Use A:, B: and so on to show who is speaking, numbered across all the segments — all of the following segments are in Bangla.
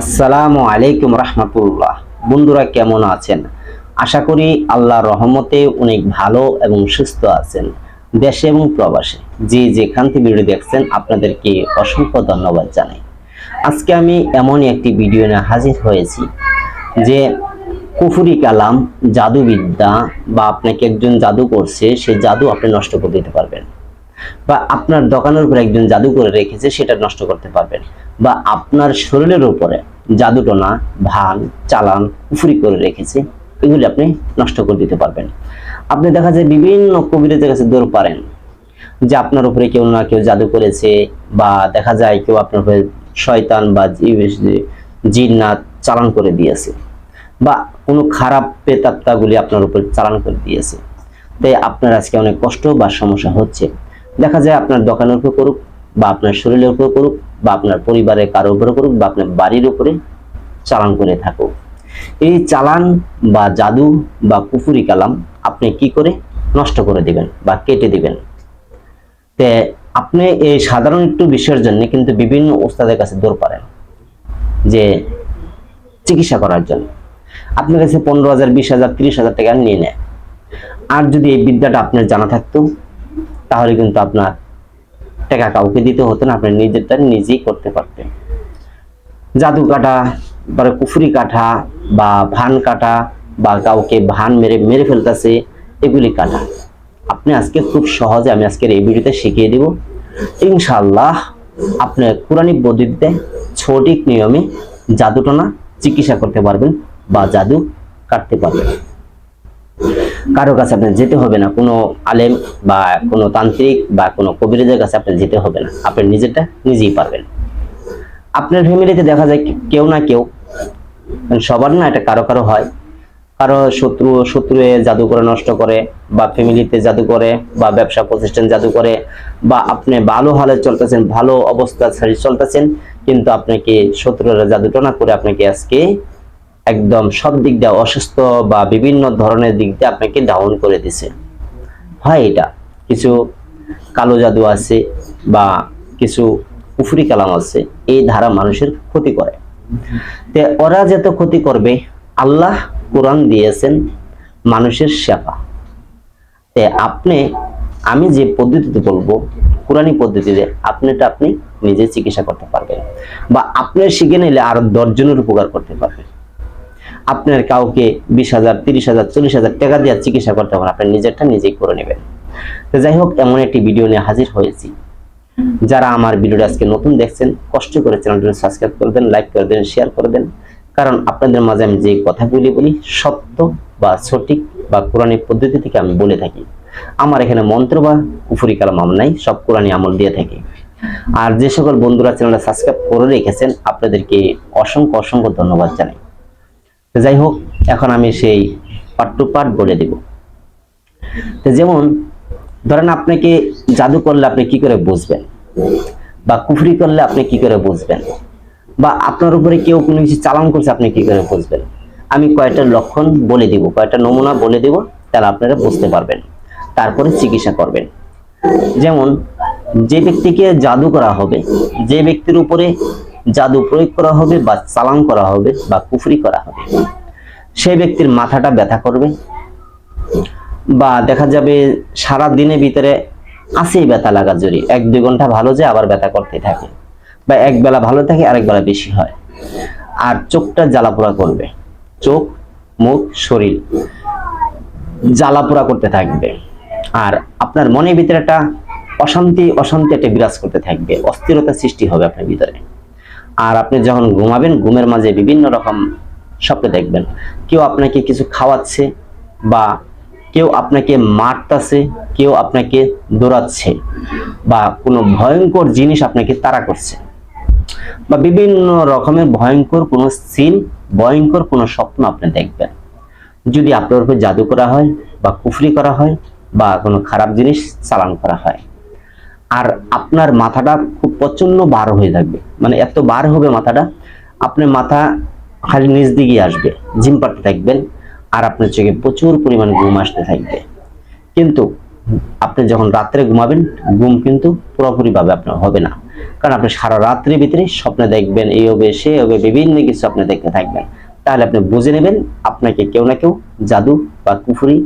A: আসসালামু আলাইকুম রহমতুল্লাহ। বন্ধুরা কেমন আছেন? আশা করি আল্লাহর রহমতে অনেক ভালো এবং সুস্থ আছেন, দেশে এবং প্রবাসে। যে যেখান থেকে ভিডিও দেখছেন, আপনাদেরকে অসংখ্য ধন্যবাদ জানাই। আজকে আমি এমনই একটি ভিডিও নিয়ে হাজির হয়েছি যে কুফুরি কালাম, জাদুবিদ্যা বা আপনাকে একজন জাদু করছে সেই জাদু আপনি নষ্ট করে দিতে পারবেন। বা আপনার দোকানের উপরে একজন জাদু করে রেখেছে, সেটা নষ্ট করতে পারবেন। বা আপনার শরীরের উপরে জাদুটনা, ভান, চালান কুফুরি করে রেখেছে, এগুলি আপনি নষ্ট করে দিতে পারবেন। আপনি দেখা যায় বিভিন্ন কবিরাজের কাছে দৌড় পারেন, যে আপনার উপরে কেউ না কেউ জাদু করেছে, বা দেখা যায় কেউ আপনার উপরে শয়তান বা জি- জিন্নাত চালান করে দিয়েছে, বা কোনো খারাপ প্রেতাত্মাগুলি আপনার উপর চালান করে দিয়েছে। তাই আপনার আজকে অনেক কষ্ট বা সমস্যা হচ্ছে। দেখা যায় আপনার দোকানের উপর করুক, বা আপনার শরীরের উপর করুক, বা আপনার পরিবারের কারও উপরে করুক, বা আপনার বাড়ির উপরে চালান করে থাকুক। এই চালান বা জাদু বা কুফুরি কালাম আপনি কি করে নষ্ট করে দিবেন বা কেটে দিবেন? তে আপনি এই সাধারণ একটু বিষয়ের জন্য কিন্তু বিভিন্ন ওস্তাদের কাছে দৌড় পারেন যে চিকিৎসা করার জন্য। আপনার কাছে পনেরো হাজার, বিশ হাজার, তিরিশ হাজার টাকা নিয়ে নেয় আর যদি এই বিদ্যাটা আপনার জানা থাকতো তাহলে কিন্তু আপনার টাকা কাউকে দিতে হতো না, আপনি নিজেরটা নিজেই করতে পারতেন। জাদু কাটা তারপরে কুফুরি কাটা, বা ভান কাটা, বা কাউকে ভান মেরে মেরে ফেলতেছে, এগুলি কাটা। আপনি আজকে খুব সহজে আমি আজকের এই ভিডিওতে শিখিয়ে দিব। ইনশাআল্লাহ আপনি কোরআনিক পদ্ধতিতে সঠিক নিয়মে জাদুটনা চিকিৎসা করতে পারবেন বা জাদু কাটতে পারবেন। কারও কাছে আপনার যেতে হবে না। কোনো আলেম বা কোনো তান্ত্রিক বা কোনো কবিরাজের কাছে আপনার যেতে হবে না। আপনি নিজেরটা নিজেই পারবেন। আপনার ফ্যামিলিতে দেখা যায় কেউ না কেউ। সবার না এটা কারও কারও হয়। কারও শত্রু শত্রু এ জাদু করে নষ্ট করে বা ফ্যামিলিতে জাদু করে বা ব্যবসা প্রতিষ্ঠান জাদু করে বা আপনি ভালো হালে চলতেছেন, ভালো অবস্থা চলতেছেন, কিন্তু আপনাকে শত্রুরা জাদুটনা করে আপনাকে আজকে একদম সব দিক দিয়ে অসুস্থ বা বিভিন্ন ধরনের দিক দিয়ে আপনাকে ডাউন করে দিছে। হয় এটা। কিছু কালো জাদু আছে বা কিছু কুফরি কালাম আছে, এই ধারা মানুষের ক্ষতি করে। তে ওরা যত ক্ষতি করবে, আল্লাহ কোরআন দিয়েছেন মানুষের সেবা তে আপনি, আমি যে পদ্ধতিতে বলব কোরআনী পদ্ধতিতে আপনিটা আপনি নিজে চিকিৎসা করতে পারবেন। বা আপনি শিখে নিলে আর দশজনের উপকার করতে পারবেন। আপনার কাউকে বিশ হাজার, তিরিশ হাজার, চল্লিশ হাজার টাকা দিয়ে চিকিৎসা করতে পারেন আপনি নিজেরটা নিজেই করে নেবেন। তো যাই হোক, এমন একটি ভিডিও নিয়ে হাজির হয়েছি। যারা আমার ভিডিওটা আজকে নতুন দেখছেন, কষ্ট করে চ্যানেলটি সাবস্ক্রাইব করে দেন লাইক করে দেন শেয়ার করে দেন। কারণ আপনাদের মাঝে আমি যে কথাগুলি বলি, সত্য বা সঠিক বা কোরআনিক পদ্ধতি থেকে আমি বলে থাকি। আমার এখানে মন্ত্র বা কুফুরি কালাম আমল নাই, সব কোরআনি আমল দিয়ে থাকি। আর যে সকল বন্ধুরা চ্যানেলটা সাবস্ক্রাইব করে রেখেছেন, আপনাদেরকে অসংখ্য অসংখ্য ধন্যবাদ জানাই। তো যাই হোক, এখন আমি সেই পার্ট টু পার্ট বলে দেব। তো যেমন, ধরেন আপনাকে জাদু করলে আপনি কি করে বুঝবেন? বা কুফরি করলে আপনি কি করে বুঝবেন? বা আপনার উপরে কেউ কোনো কিছু চালান করছে, আপনি কি করে বুঝবেন? আমি কয়েকটা লক্ষণ বলে দিব কয়েকটা নমুনা বলে দিব, তাহলে আপনারা বুঝতে পারবেন। তারপরে চিকিৎসা করবেন। যেমন, যে ব্যক্তিকে জাদু করা হবে, যে ব্যক্তির উপরে জাদু প্রয়োগ করা হবে বা চালান করা হবে বা কুফরি করা হবে। সেই ব্যক্তির মাথাটা ব্যথা করবে বা দেখা যাবে সারা দিনের ভিতরে আসেই ব্যথা লাগা জড়ি এক, দুই ঘণ্টা ভালো যায় আবার ব্যথা করতে থাকে বা এক বেলা ভালো থাকে, আরেক বেলা বেশি হয়। আর চোখটা জ্বালাপোড়া করবে। চোখ, মুখ, শরীর জ্বালাপোড়া করতে থাকবে। আর আপনার মনের ভিতরে একটা অশান্তি অশান্তি একটা বিরাজ করতে থাকবে। অস্থিরতা সৃষ্টি হবে আপনার ভিতরে। আর আপনি যখন ঘুমাবেন, ঘুমের মাঝে বিভিন্ন রকম স্বপ্ন দেখবেন। কেউ আপনাকে কিছু খাওয়াচ্ছে বা কেউ আপনাকে মারতাছে, কেউ আপনাকে দৌড়াচ্ছে বা কোনো ভয়ঙ্কর জিনিস আপনাকে তাড়া করছে বা বিভিন্ন রকমের ভয়ঙ্কর কোনো সিন ভয়ঙ্কর কোনো স্বপ্ন আপনি দেখবেন। যদি আপনার উপর জাদু করা হয় বা কুফরি করা হয় বা কোনো খারাপ জিনিস চালান করা হয়। আর আপনার মাথাটা খুব প্রচণ্ড বার হয়ে থাকবে। মানে এত বার হবে মাথাটা, আপনার মাথা খালি নিচ দিকে আসবে জিম পাড়তে থাকবেন, আর আপনার চোখে প্রচুর পরিমাণ ঘুম আসতে থাকবে। কিন্তু আপনি যখন রাত্রে ঘুমাবেন, ঘুম কিন্তু পুরোপুরিভাবে আপনার হবে না। কারণ আপনি সারা রাত্রির ভিতরে স্বপ্নে দেখবেন, এই হবে, সে হবে, বিভিন্ন কিছু আপনি দেখতে থাকবেন। তাহলে আপনি বুঝে নেবেন, আপনাকে কেউ না কেউ জাদু বা কুফুরি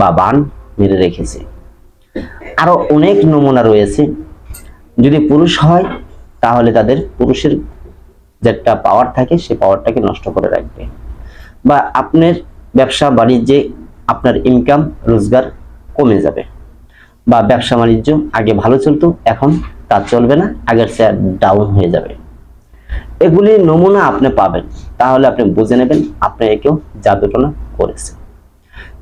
A: বা বান মেরে রেখেছে। আরও অনেক নমুনা রয়েছে। যদি পুরুষ হয়, তাহলে তাদের পুরুষের যে একটা পাওয়ার থাকে, সে পাওয়ারটাকে নষ্ট করে রাখবে। বা আপনার ব্যবসা বাণিজ্যে আপনার ইনকাম রোজগার কমে যাবে। বা ব্যবসা বাণিজ্য আগে ভালো চলতো, এখন তা চলবে না, আগের চেয়ে ডাউন হয়ে যাবে। এগুলি নমুনা আপনি পাবেন। তাহলে আপনি বুঝে নেবেন, আপনি কেউ জাদুটনা করেছে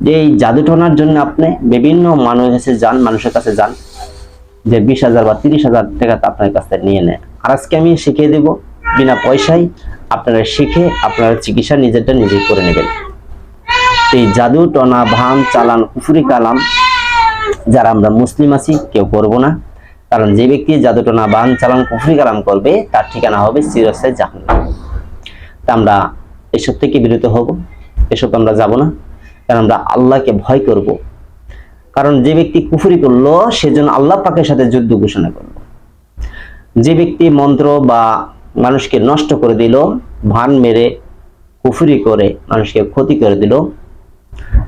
A: যে এই জাদুটনার জন্য আপনি বিভিন্ন মানুষের কাছে যান, মানুষের কাছে যান, যে বিশ হাজার বা তিরিশ হাজার টাকা আপনার কাছ থেকে নিয়ে নেয়। আর আজকে আমি শিখিয়ে দেব, বিনা পয়সায় আপনারা শিখে আপনারা চিকিৎসা নিজেরটা নিজেই করে নেবেন। এই জাদু টনা ভান, চালান কুফুরি কালাম, যারা আমরা মুসলিম আছি, কেউ করব না। কারণ যে ব্যক্তি জাদু টনা বান চালান কুফুরি কালাম করবে, তার ঠিকানা হবে চিরস্থায়ী জাহান্নাম। তা আমরা এসব থেকে বিরত হব। এসব আমরা যাব না। কারণ আমরা আল্লাহকে ভয় করব। কারণ যে ব্যক্তি কুফুরি করল, সেজন্য আল্লাহ পাকের সাথে যুদ্ধ ঘোষণা করল। যে ব্যক্তি মন্ত্র বা মানুষকে নষ্ট করে দিল, ভান মেরে কুফুরি করে মানুষকে ক্ষতি করে দিল,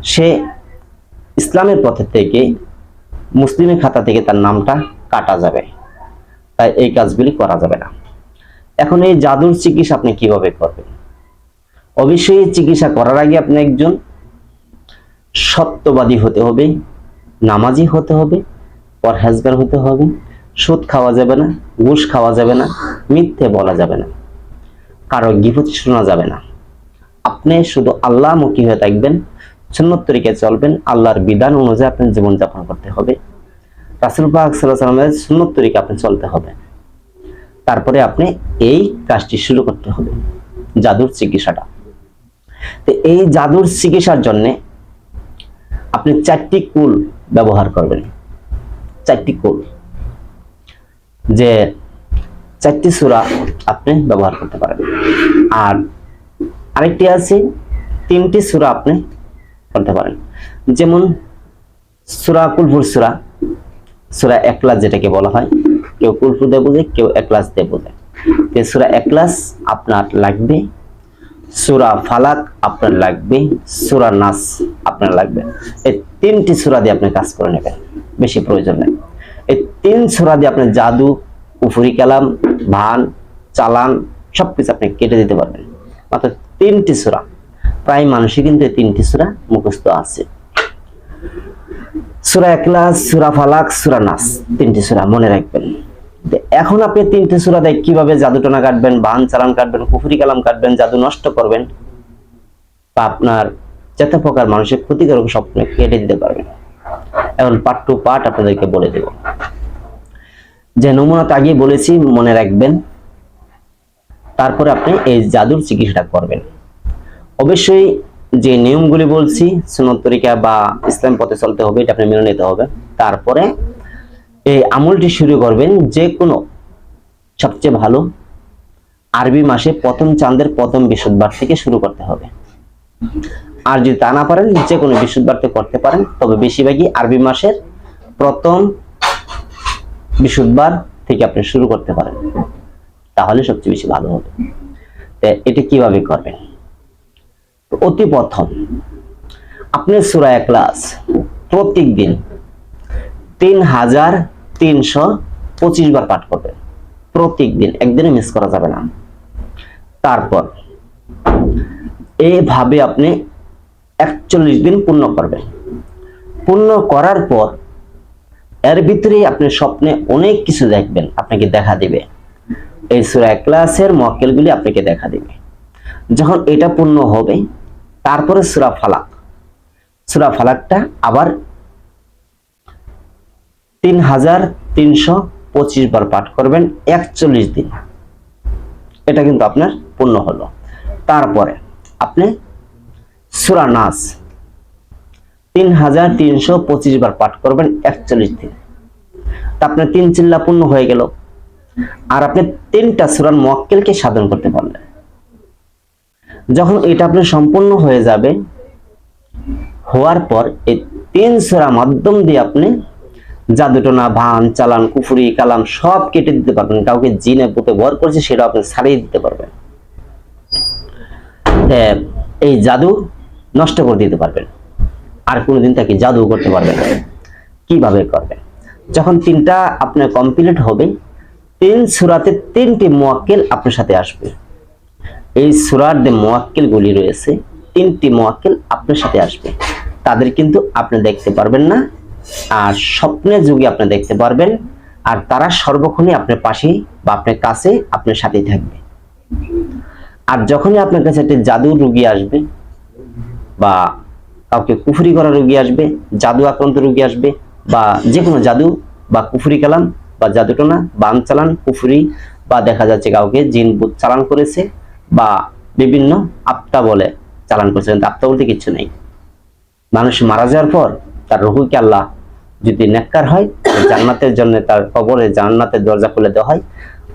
A: সে ইসলামের পথে থেকে, মুসলিমের খাতা থেকে তার নামটা কাটা যাবে। তাই এই কাজগুলি করা যাবে না। এখন এই জাদুর চিকিৎসা আপনি কীভাবে করবেন? অবশ্যই চিকিৎসা করার আগে আপনি একজন সত্যবাদী হতে হবে, নামাজি হতে হবে, পরহেজগার হতে হবে, সুদ খাওয়া যাবে না, ঘুষ খাওয়া যাবে না, মিথ্যে বলা যাবে না, কারও গিফত শোনা যাবে না। আপনি শুধু আল্লাহ আল্লাহমুখী হয়ে থাকবেন, সুন্নত তরিকে চলবেন, আল্লাহর বিধান অনুযায়ী আপনার জীবনযাপন করতে হবে। রাসুল পাক সাল্লামের তরিকে আপনি চলতে হবে। তারপরে আপনি এই কাজটি শুরু করতে হবে, জাদুর চিকিৎসাটা। তো এই জাদুর চিকিৎসার জন্য আপনি চারটি কুল ব্যবহার করবেন। চারটি কুল। যে চারটি সুরা আপনি ব্যবহার করতে পারেন আর আরেকটি আছে, তিনটি সুরা আপনি করতে পারেন। যেমন সুরা কুলফুর সুরা সুরা একলাস যেটাকে বলা হয়, কেউ কুলফুর দিয়ে বোঝে, কেউ একলাস দিয়ে বোঝে। সুরা একলাস আপনার লাগবে সুরা ফালাক আপনার লাগবে, সুরা নাস আপনার লাগবে। এই তিনটি সুরা দিয়ে আপনি কাজ করে নেবেন, বেশি প্রয়োজন নেই। এই তিন সুরা দিয়ে আপনি জাদু উফুরি কালাম, ভান, চালান সব কিছু আপনি কেটে দিতে পারবেন। মাত্র তিনটি সুরা, প্রায় মানুষই কিন্তু এই তিনটি সুরা মুখস্থ আছে। সুরা একলাস সুরা ফালাক, সুরা নাস, তিনটি সুরা মনে রাখবেন। এখন আপনি তিনটি সুরা দেয় কীভাবে জাদুটনা কাটবেন, বান চালান কাটবেন, কুফুরি কালাম কাটবেন, জাদু নষ্ট করবেন বা আপনার যত প্রকার মানুষের ক্ষতিকারক স্বপ্ন কেটে দিতে পারবেন। এখন পার্ট টু পার্ট আপনাদেরকে বলে দেব। যে নমুনাটা আগে বলেছি, মনে রাখবেন, তারপরে আপনি এই জাদুর চিকিৎসাটা করবেন। অবশ্যই যে নিয়মগুলি বলছি সুনত তরিকা বা ইসলাম পথে চলতে হবে, এটা আপনি মেনে নিতে হবে। তারপরে এই আমলটি শুরু করবেন যে কোনো সবচেয়ে ভালো আরবি মাসে প্রথম চাঁদের প্রথম বৃহস্পতিবার থেকে শুরু করতে হবে। আর যদি তা না পারেন যে কোনো বৃহস্পতিবারতে করতে পারেন, তবে বেশিরভাগই আরবি মাসের প্রথম বৃহস্পতিবার থেকে আপনি শুরু করতে পারেন। তাহলে সবচেয়ে বেশি ভালো হবে। এটা কীভাবে করবেন? অতি প্রথম, আপনি সুরা ক্লাস প্রত্যেক দিন তিন হাজার তিনশো পঁচিশ বার পাঠ করবেন প্রত্যেক দিন একদিনে মিস করা যাবে না। তারপর এইভাবে আপনি একচল্লিশ দিন পূর্ণ করবেন। পূর্ণ করার পর, এর ভিতরে আপনি স্বপ্নে অনেক কিছু দেখবেন, আপনাকে দেখা দিবে। এই সুরা ক্লাসের মক্কেলগুলি আপনাকে দেখা দিবে। যখন এটা পূর্ণ হবে, তারপরে সুরা ফালাক। সুরা ফালাকটা আবার তিন হাজার তিনশো পঁচিশ বার পাঠ করবেন, একচল্লিশ দিন। এটা কিন্তু আপনার পূর্ণ হলো। তারপরে আপনি সুরা তিন হাজার তিনশো পঁচিশ বার পাঠ করবেন, একচল্লিশ দিন। তা আপনার তিন চিল্লা পূর্ণ হয়ে গেল। আর আপনি তিনটা সুরার মক্কেলকে সাধন করতে পারলেন। যখন এটা আপনার সম্পূর্ণ হয়ে যাবে, হওয়ার পর এই তিন সুরা মাধ্যম দিয়ে আপনি জাদুটনা, ভান, চালান, কুফুরি, কালাম সব কেটে দিতে পারবেন। কাউকে জিনে বুতে ভর করছে সেটা আপনি ছাড়িয়ে দিতে পারবেন। এই জাদু নষ্ট করে দিতে পারবেন। আর কোনোদিন তাকে জাদু করতে পারবেন কীভাবে করবেন যখন তিনটা আপনার কমপ্লিট হবে, তিন সুরাতে তিনটি মোয়াক্কেল আপনার সাথে আসবে। এই সুরার যে মোয়াক্কেল গুলি রয়েছে, তিনটি মোয়াক্কেল আপনার সাথে আসবে। তাদের কিন্তু আপনি দেখতে পারবেন না আর স্বপ্নের যুগে আপনি দেখতে পারবেন, আর তারা সর্বক্ষণই আপনার পাশেই বা আপনার কাছে, আপনার সাথেই থাকবে। আর যখনই আপনার কাছে একটা জাদুর রুগী আসবে, বা কাউকে কুফরি করা রুগী আসবে, জাদু আক্রান্ত রুগী আসবে, বা যে কোনো জাদু, বা কুফরি কালাম, বা জাদুটনা বান চালান কুফরি, বা দেখা যাচ্ছে কাউকে জিন ভূত চালান করেছে, বা বিভিন্ন আপটা বলে চালান করেছে, কিন্তু আপটা বলতে কিচ্ছু নেই। মানুষ মারা যাওয়ার পর তার রুহুকে আল্লাহ যদি নেককার হয় জান্নাতের জন্য তার কবরে জান্নাতের দরজা খুলে দেওয়া হয়।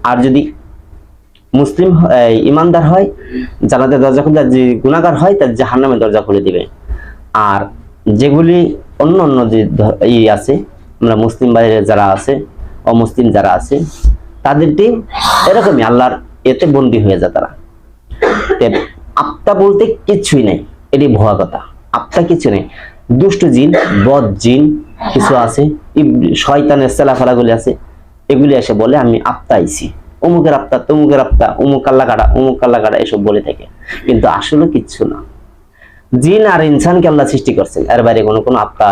A: আর যদি মুসলিম ইমানদার হয়, জান্নাতের দরজা খুলে যে গুণাগার হয় তার জাহান্নামের দরজা খুলে দিবে। আর যেগুলি অন্য অন্য যে ই আছে, আমরা মুসলিম বাইরে যারা আছে, অমুসলিম যারা আছে তাদেরটি এরকমই আল্লাহর এতে বন্দী হয়ে যায় তারা। আত্মা বলতে কিছুই নেই, এটি ভুয়া কথা। আত্মা কিছু নেই। দুষ্ট জিন, বদ জিন কিছু আছে শয়তানের সেলাফেলাগুলি আছে, এগুলি এসে বলে, আমি আত্মা আইছি অমুকের আত্মা তমুকের আত্মা অমুক আল্লাহ কাটা অমুক আল্লাহ কাটা এসব বলে থাকে। কিন্তু আসলে কিচ্ছু না। জিন আর ইনসানকে আল্লাহ সৃষ্টি করছেন এর বাইরে কোনো কোনো আত্মা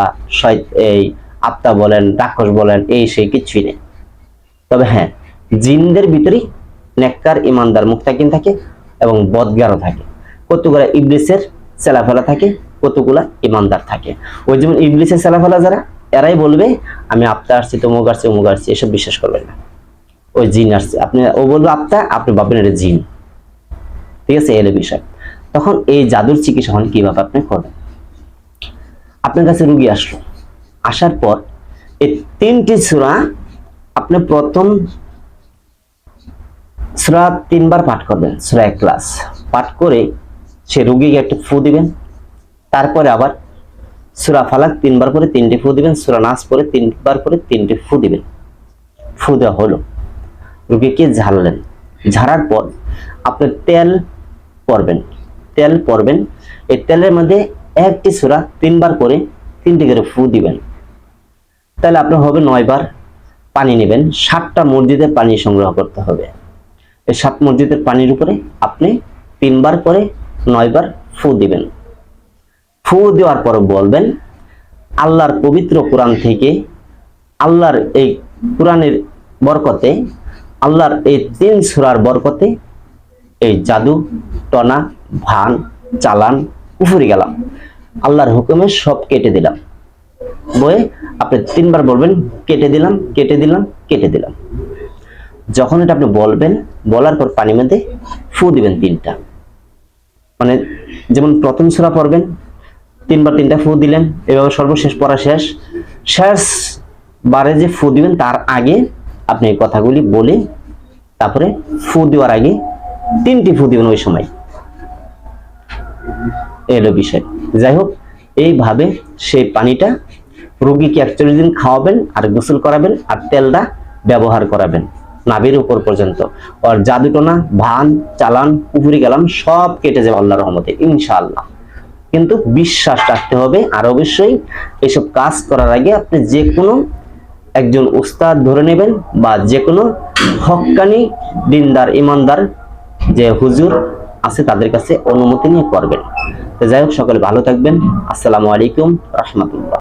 A: এই আত্মা বলেন, রাক্ষস বলেন, এই সেই কিছুই নেই। তবে হ্যাঁ জিনদের ভিতরেই নেককার, ইমানদার, মুক্তাকিন থাকে এবং বদগারও থাকে। কতগুলা ইবলিসের সেলাফেলা থাকে কতগুলা ইমানদার থাকে। ওই যেমন ইবলিসের সেলাফেলা যারা, এরাই বলবে, আমি আত্মা আসছি তমুক আসছি অমুক আসছি এসব বিশ্বাস করবেন না। ওই জিন আসছে আপনি, ও বলবে আত্মা আপনি ভাববেন এটা জিন। ঠিক আছে এর বিষয়। তখন এই জাদুর চিকিৎসা হন কীভাবে আপনি করবেন? আপনার কাছে রুগী আসলো। আসার পর এই তিনটি সুরা আপনি প্রথম সুরা তিনবার পাঠ করবেন, সুরা এক ক্লাস। পাঠ করে সে রুগীকে একটা ফু দিবেন। তারপরে আবার সুরা ফালাক তিনবার করে তিনটি ফু দিবেন, সুরা নাচ করে তিনবার করে তিনটি ফু দিবেন। ফু দেওয়া হলো। রুগীকে ঝাড়লেন। ঝাড়ার পর আপনি তেল পরবেন। তেল পরবেন। এই তেলের মধ্যে একটি সুরা তিনবার করে তিনটি করে ফু দিবেন। তাহলে আপনার হবে নয়বার পানি নেবেন। সাতটা মসজিদের পানি সংগ্রহ করতে হবে। এই সাত মসজিদের পানির উপরে আপনি তিনবার করে নয়বার ফু দিবেন। ফু দেওয়ার পর বলবেন, আল্লাহর পবিত্র কোরআন থেকে, আল্লাহর এই কোরআনের বরকতে, আল্লাহর এই তিন সুরার বরকতে এই জাদু, টনা, ভান, চালান কুফুরি গেলাম। আল্লাহর হুকুমে সব কেটে দিলাম। বয়ে আপনি তিনবার বলবেন, কেটে দিলাম কেটে দিলাম কেটে দিলাম। যখন এটা আপনি বলবেন, বলার পর পানি মধ্যে ফু দিবেন তিনটা। মানে যেমন প্রথম সূরা পড়বেন তিনবার তিনটা ফু দিলেন, এভাবে সর্বশেষ পড়া শেষ। শেষ বারে যে ফু দিবেন, তার আগে আপনি এই কথাগুলি বলে তারপরে ফু দেওয়ার আগে তিনটি ফু দিবেন ওই সময়। এলো বিষয়। যাই হোক, এইভাবে সেই পানিটা রোগীকে একচল্লিশ দিন খাওয়াবেন আর গোসল করাবেন আর তেলটা ব্যবহার করাবেন, নাভির উপর পর্যন্ত। আর জাদুটনা ভান, চালান, পুকুরি গেলাম, সব কেটে যাবে আল্লাহ রহমতে, ইনশাআল্লাহ। কিন্তু বিশ্বাস রাখতে হবে। আর অবশ্যই এসব কাজ করার আগে আপনি যে কোনো একজন উস্তাদ ধরে নেবেন বা যে কোনো হক্কানি দিনদার, ইমানদার যে হুজুর আছে তাদের কাছে অনুমতি নিয়ে করবেন তো যাই হোক, সকলে ভালো থাকবেন। আসসালামু আলাইকুম রহমতুল্লাহ।